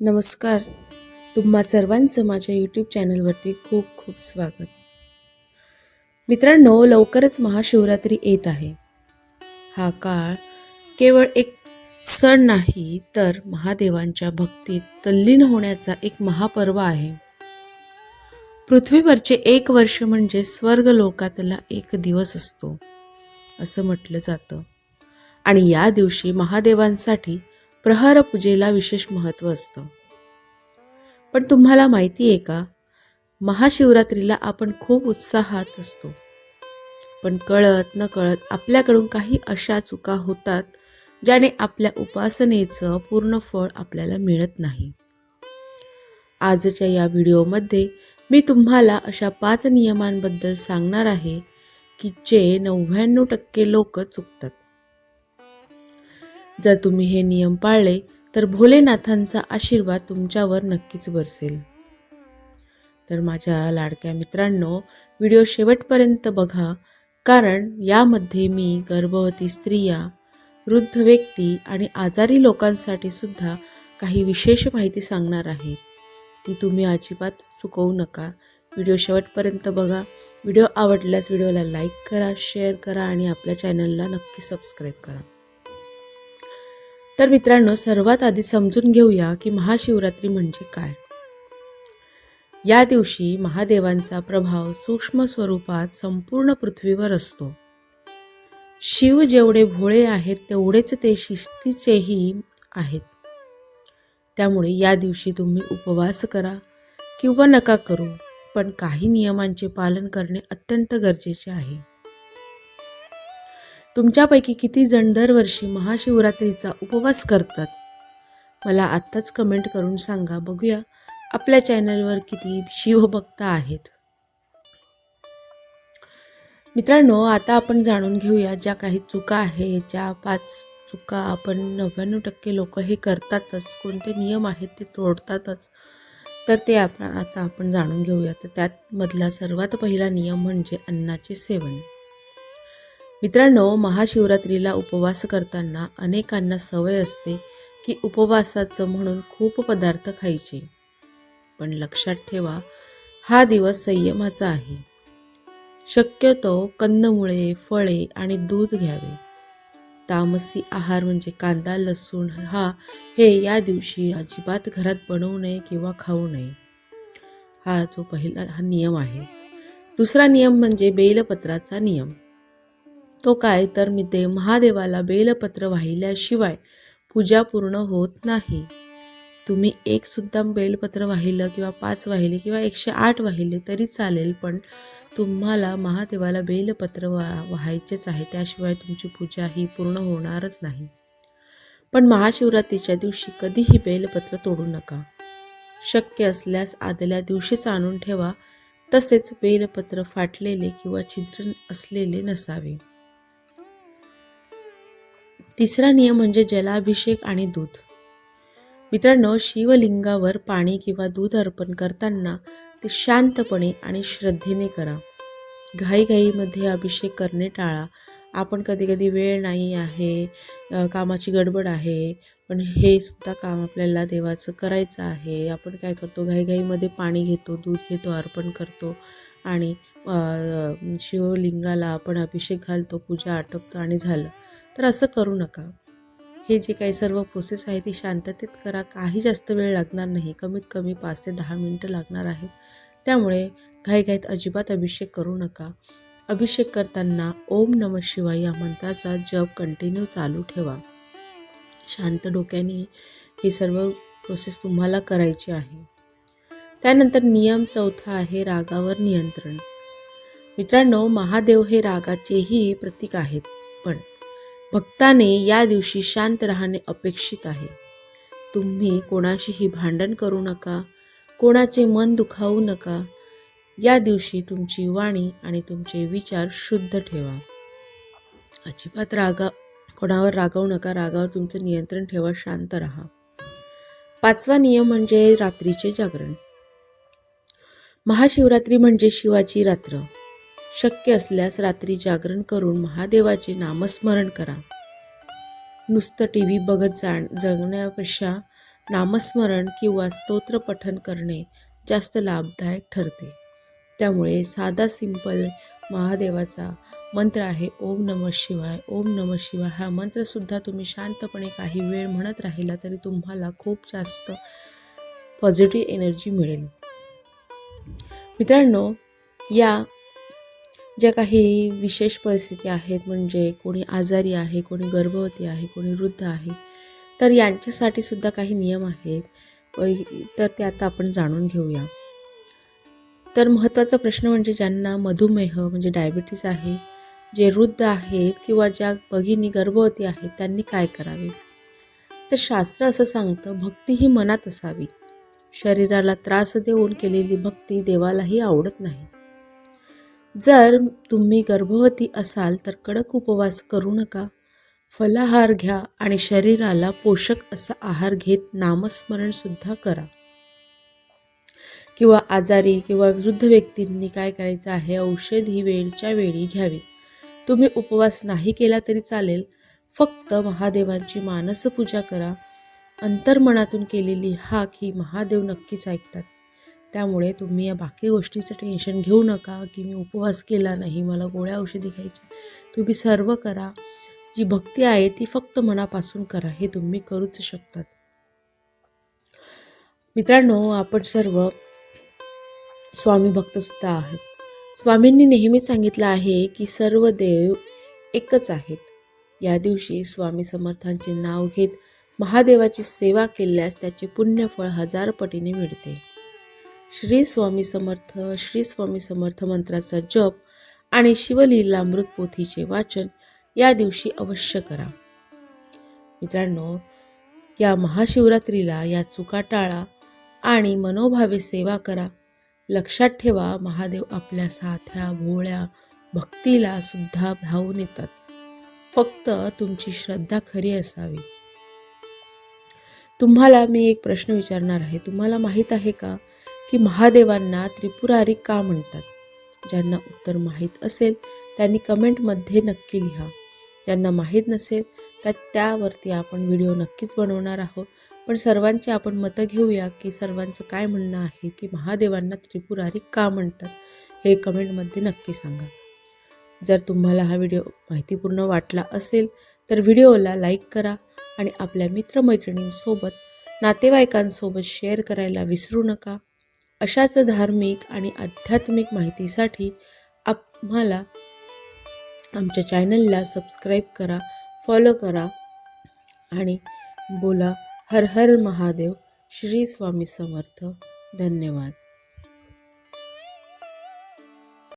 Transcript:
नमस्कार. तुम्हा सर्वांचं माझ्या यूट्यूब चॅनलवरती खूप खूप स्वागत. मित्रांनो लवकरच महाशिवरात्री येत आहे. हा काळ केवळ एक सण नाही तर महादेवांच्या भक्तीत तल्लीन होण्याचा एक महापर्व आहे. पृथ्वीवरचे एक वर्ष म्हणजे स्वर्ग लोकातला एक दिवस असतो असं म्हटलं जातं. आणि या दिवशी महादेवांसाठी प्रहार पूजेला विशेष महत्त्व असतं. पण तुम्हाला माहिती आहे का? महाशिवरात्रीला आपण खूप उत्साहात असतो. पण कळत न कळत आपल्याकडून काही अशा चुका होतात ज्याने आपल्या उपासनेचं पूर्ण फळ आपल्याला मिळत नाही. आजच्या या व्हिडिओमध्ये मी तुम्हाला अशा पाच नियमांबद्दल सांगणार आहे की जे नव्याण्णव टक्के लोक चुकतात. जर तुम्ही हे नियम पाळले तर भोलेनाथांचा आशीर्वाद तुमच्यावर नक्कीच बरसेल. तर माझ्या लाडक्या मित्रांनो व्हिडिओ शेवटपर्यंत बघा कारण यामध्ये मी गर्भवती स्त्रिया वृद्ध व्यक्ती आणि आजारी लोकांसाठी सुद्धा काही विशेष माहिती सांगणार आहे. ती तुम्ही अजिबात चुकवू नका. व्हिडिओ शेवटपर्यंत बघा. व्हिडिओ आवडल्यास व्हिडिओला लाईक करा शेअर करा आणि आपल्या चॅनलला नक्की सबस्क्राईब करा. तर मित्रांनो सर्वात आधी समजून घेऊया की महाशिवरात्री म्हणजे काय. या दिवशी महादेवांचा प्रभाव सूक्ष्म स्वरूपात संपूर्ण पृथ्वीवर असतो. शिव जेवढे भोळे आहेत तेवढेच ते शिस्तीचेही आहेत. त्यामुळे या दिवशी तुम्ही उपवास करा किंवा नका करू पण काही नियमांचे पालन करणे अत्यंत गरजेचे आहे. तुमच्यापैकी किती जण दरवर्षी महाशिवरात्रीचा उपवास करतात? मला आत्ताच कमेंट करून सांगा. बघूया आपल्या चॅनलवर किती शिवभक्त आहेत. मित्रांनो आता आपण जाणून घेऊया ज्या काही चुका आहे ज्या पाच चुका आपण नव्याण्णव टक्के लोक हे करतातच. कोणते नियम आहेत ते तोडतातच. तर ते आपण आता आपण जाणून घेऊया. तर त्यातमधला सर्वात पहिला नियम म्हणजे अन्नाचे सेवन. मित्रांनो महाशिवरात्रीला उपवास करताना अनेकांना सवय असते की उपवासाचं म्हणून खूप पदार्थ खायचे. पण लक्षात ठेवा हा दिवस संयमाचा आहे. शक्यतो कंदमुळे फळे आणि दूध घ्यावे. तामसी आहार म्हणजे कांदा लसूण हा हे या दिवशी अजिबात घरात बनवू नये किंवा खाऊ नये. हा जो पहिला हा नियम आहे. दुसरा नियम म्हणजे बेलपत्राचा नियम. तो काय तर मी ते महादेवाला बेलपत्र वाहिल्याशिवाय पूजा पूर्ण होत नाही. तुम्ही एक सुद्धा बेलपत्र वाहिलं किंवा पाच वाहिले किंवा एकशे आठ वाहिले तरी चालेल पण तुम्हाला महादेवाला बेलपत्र वा व्हायचेच आहे त्याशिवाय तुमची पूजा ही पूर्ण होणारच नाही. पण महाशिवरात्रीच्या दिवशी कधीही बेलपत्र तोडू नका. शक्य असल्यास आदल्या दिवशीच आणून ठेवा तसेच बेलपत्र फाटलेले किंवा छिद्र असलेले नसावे. तिसरा नियम म्हणजे जलाभिषेक आणि दूध. मित्रांनो शिवलिंगावर पाणी किंवा दूध अर्पण करताना ते शांतपणे आणि श्रद्धेने करा. घाईघाईमध्ये अभिषेक करणे टाळा. आपण कधी कधी वेळ नाही आहे कामाची गडबड आहे पण हे सुद्धा काम आपल्याला देवाचं करायचं आहे. आपण काय करतो? घाईघाईमध्ये पाणी घेतो दूध घेतो अर्पण करतो आणि शिवलिंगाला आपण अभिषेक घालतो पूजा आटपतो आणि झालं. तर असं करू नका. हे जे काही सर्व प्रोसेस आहे ती शांततेत करा. काही जास्त वेळ लागणार नाही. कमीत कमी पाच ते दहा मिनटं लागणार आहेत. त्यामुळे घाईघाईत अजिबात अभिषेक करू नका. अभिषेक करताना ओम नम शिवाय या मंत्राचा जप कंटिन्यू चालू ठेवा. शांत डोक्याने ही सर्व प्रोसेस तुम्हाला करायची आहे. त्यानंतर नियम चौथा आहे रागावर नियंत्रण. मित्रांनो महादेव हे रागाचेही प्रतीक आहेत. भक्ताने या दिवशी शांत राहणे अपेक्षित आहे. तुम्ही कोणाशीही भांडण करू नका कोणाचे मन दुखावू नका. या दिवशी तुमची वाणी आणि तुमचे विचार शुद्ध ठेवा. अजिबात रागा कोणावर रागावू नका रागावर तुमचं नियंत्रण ठेवा शांत राहा. पाचवा नियम म्हणजे रात्रीचे जागरण. महाशिवरात्री म्हणजे शिवाची रात्र. शक्य असल्यास रात्री जागरण करून महादेवाचे नामस्मरण करा. नुसतं टी व्ही बघत जाण जगण्यापेक्षा नामस्मरण किंवा स्तोत्र पठन करणे जास्त लाभदायक ठरते. त्यामुळे साधा सिंपल महादेवाचा मंत्र आहे ओम नम शिवाय. ओम नम शिवाय हा मंत्रसुद्धा तुम्ही शांतपणे काही वेळ म्हणत राहिला तरी तुम्हाला खूप जास्त पॉझिटिव्ह एनर्जी मिळेल. मित्रांनो या ज्या काही विशेष परिस्थिती आहेत म्हणजे कोणी आजारी आहे कोणी गर्भवती आहे कोणी वृद्ध आहे तर यांच्यासाठी सुद्धा काही नियम आहेत तर ते आता आपण जाणून घेऊया. तर महत्त्वाचा प्रश्न म्हणजे ज्यांना मधुमेह म्हणजे डायबिटीस आहे जे वृद्ध आहेत किंवा ज्या भगिनी गर्भवती आहेत त्यांनी काय करावे? तर शास्त्र असं सांगतं भक्ती ही मनात असावी. शरीराला त्रास देऊन केलेली भक्ती देवालाही आवडत नाही. जर तुम्ही गर्भवती असाल तर कडक उपवास करू नका. फलाहार घ्या आणि शरीराला पोषक असा आहार घेत नामस्मरणसुद्धा करा. किंवा आजारी किंवा वृद्ध व्यक्तींनी काय करायचं आहे? औषध ही वेळच्या वेळी घ्यावीत. तुम्ही उपवास नाही केला तरी चालेल. फक्त महादेवांची मानसपूजा करा. अंतर्मनातून केलेली हाक ही महादेव नक्कीच ऐकतात. त्यामुळे तुम्ही या बाकी गोष्टीचं टेन्शन घेऊ नका की मी उपवास केला नाही मला गोळ्या औषधी घ्यायच्या तुम्ही सर्व करा. जी भक्ती आहे ती फक्त मनापासून करा हे तुम्ही करूच शकतात. मित्रांनो आपण सर्व स्वामी भक्तसुद्धा आहात. स्वामींनी नेहमी सांगितलं आहे की सर्व देव एकच आहेत. या दिवशी स्वामी समर्थांचे नाव घेत महादेवाची सेवा केल्यास त्याचे पुण्यफळ हजार पटीने मिळते. श्री स्वामी समर्थ श्री स्वामी समर्थ मंत्राचा जप आणि शिवलीलामृत पोथीचे वाचन या दिवशी अवश्य करा. मित्रांनो या महाशिवरात्रीला या चुका टाळा आणि मनोभावे सेवा करा. लक्षात ठेवा महादेव आपल्या साथ्या भोळ्या भक्तीला सुद्धा धावून येतात. फक्त तुमची श्रद्धा खरी असावी. तुम्हाला मी एक प्रश्न विचारणार आहे. तुम्हाला माहीत आहे का? की महादेवांना त्रिपुरारी का म्हणतात? ज्यांना उत्तर माहीत असेल त्यांनी कमेंटमध्ये नक्की लिहा. ज्यांना माहीत नसेल तर त्यावरती आपण व्हिडिओ नक्कीच बनवणार आहोत. पण सर्वांची आपण मतं घेऊया की सर्वांचं काय म्हणणं आहे की महादेवांना त्रिपुरारी का म्हणतात हे कमेंटमध्ये नक्की सांगा. जर तुम्हाला हा व्हिडिओ माहितीपूर्ण वाटला असेल तर व्हिडिओला लाईक करा आणि आपल्या मित्रमैत्रिणींसोबत नातेवाईकांसोबत शेअर करायला विसरू नका. अशाच धार्मिक आणि आध्यात्मिक माहितीसाठी आम्हाला आमच्या चॅनलला सबस्क्राईब करा फॉलो करा आणि बोला हर हर महादेव श्री स्वामी समर्थ. धन्यवाद.